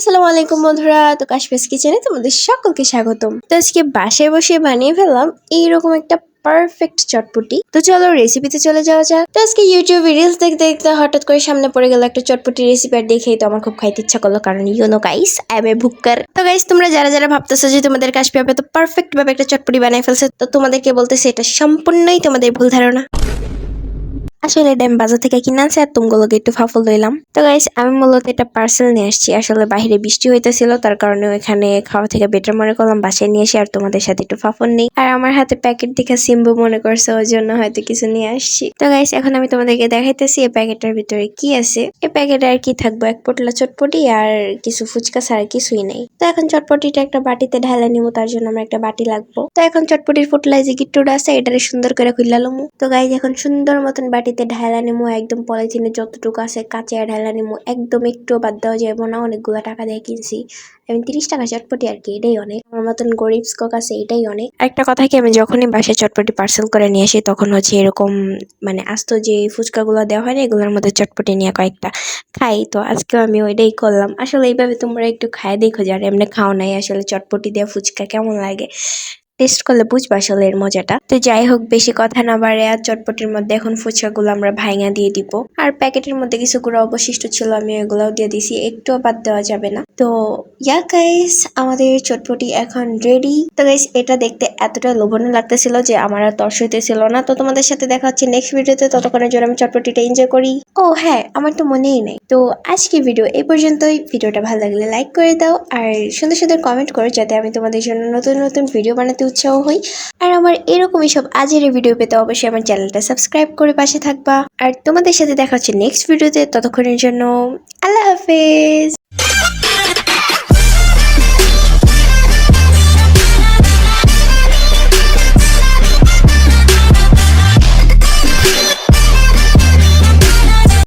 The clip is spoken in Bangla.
আসসালামু আলাইকুম বন্ধুরা, তো কাশফেস কিচেনে তোমাদের সকলকে স্বাগতম। তো আজকে বাসায় বসে বানিয়ে ফেললাম এইরকম একটা পারফেক্ট চটপটি। তো চলো রেসিপিতে চলে যাওয়া যাক। তো আজকে ইউটিউবে রিলস দেখতে দেখতে হঠাৎ করে সামনে পড়ে গেল একটা চটপটি রেসিপি আর দেখেই তো আমার খুব খাইতে ইচ্ছা করল, কারণ you know guys I am a ভুক্কার তো গাইস তোমরা যারা যারা ভাবতেছো যে তোমাদের কাশ পেঁপে তো পারফেক্ট ভাবে একটা চটপটি বানিয়ে ফেলছে, তো তোমাদেরকে বলতেছে এটা সম্পূর্ণই তোমাদের ভুল ধারণা। আসলে এটা আমি বাজার থেকে কিনে আনছি আর তুমগুলোকে একটু ফাফল লইলাম তো গাইস আমি মূলত এটা পার্সেল নিয়ে আসছি। আসলে বাইরে বৃষ্টি হইতেছিল, তার কারণে এখানে খাওয়া থেকে বেটার মনে করলাম, বাসায় নিয়ে এসে আর তোমাদের সাথে একটু ফাফল নেই। আর আমার হাতে প্যাকেট দেখে সিম্বু মনে করছে, ওই জন্য হয়তো কিছু নিয়ে আসছি। তো গাইস এখন আমি তোমাদেরকে দেখাইতেছি এই প্যাকেটের ভিতরে কি আছে। এই প্যাকেটে আর কি থাকব, এক পোটলা চটপটি আর কিছু ফুচকা ছাড়া কিছুই নেই। তো এখন চটপটিটা একটা বাটিতে ঢালা নিবো, তার জন্য আমার একটা বাটি লাগবো। তো এখন চটপটির ফুটলায় যে গিট্টুটা আছে, এটারে সুন্দর করে খুললা লমু। তো গাইস এখন সুন্দর মতন বাটিতে ঢালা নিমু, একদম পলিথিনে যতটুকু আছে কাঁচে ঢালা নিমু, একদম একটু বাদ দেওয়া যাব না, অনেকগুলো টাকা দিয়ে কিনছি। আমি তিরিশ টাকা চটপটি আর কি, এটাই অনেক। আমার মতন গরিব স্কক আছে, এটাই অনেক। একটা কথা কি, আমি যখনই বাসায় চটপটি পার্সেল করে নিয়ে আসি, তখন হচ্ছে এরকম মানে আস্ত যে ফুচকাগুলো দেওয়া হয় না, এগুলোর মধ্যে চটপটি নিয়ে কয়েকটা খাই। তো আজকেও আমি ওইটাই করলাম। আসলে এইভাবে তোমরা একটু খায় দেখো, যারা এমনি খাও নাই, আসলে চটপটি দেওয়া ফুচকা কেমন লাগে। টেস্ট করলে বুঝবা আসলে এর মজাটা। তো যাই হোক, বেশি কথা না বাড়ে, আর চটপটির মধ্যে এখন ফুচকাগুলো আমরা ভাইঙা দিয়ে দিব। আর প্যাকেটের মধ্যে কিছু গুঁড়ো অবশিষ্ট ছিল, আমি ওগুলোও দিয়ে দিছি, একটুও বাদ দেওয়া যাবে না। তো ইয়া গাইস আমাদের চটপটি এখন রেডি তো গাইস এটা দেখতে এতটা লোভনীয় লাগতেছিল যে আমার আর তর্স হইতেছিল না। তো তোমাদের সাথে দেখা হচ্ছে নেক্সট ভিডিওতে ততক্ষণের জন্য আমি চটপটিটা এনজয় করি। ও হ্যাঁ আমার তো মনেই নেই। তো আজকে ভিডিও এই পর্যন্তই। ভিডিওটা ভালো লাগলে লাইক করে দাও, আর সুন্দর সুন্দর কমেন্ট করো যাতে আমি তোমাদের জন্য নতুন নতুন ভিডিও বানাতে উৎসাহ হই। আর আমার এরকমই সব আজের ভিডিও পেতে অবশ্যই আমার চ্যানেলটা সাবস্ক্রাইব করে পাশে থাকবা। আর তোমাদের সাথে দেখা হচ্ছে নেক্সট ভিডিওতে ততক্ষণের জন্য আল্লাহ হাফেজ।